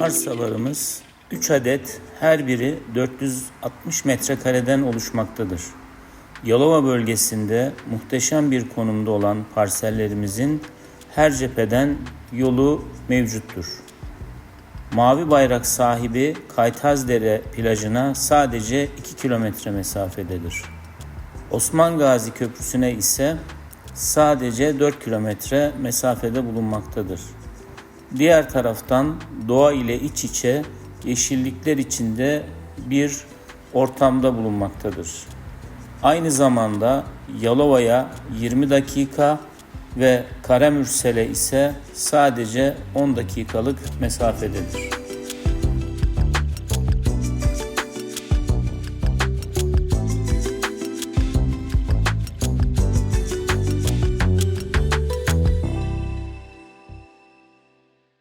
Arsalarımız 3 adet her biri 460 metrekareden oluşmaktadır. Yalova bölgesinde muhteşem bir konumda olan parsellerimizin her cepheden yolu mevcuttur. Mavi bayrak sahibi Kaytazdere plajına sadece 2 kilometre mesafededir. Osman Gazi Köprüsü'ne ise sadece 4 kilometre mesafede bulunmaktadır. Diğer taraftan doğa ile iç içe yeşillikler içinde bir ortamda bulunmaktadır. Aynı zamanda Yalova'ya 20 dakika ve Karamürsel'e ise sadece 10 dakikalık mesafededir.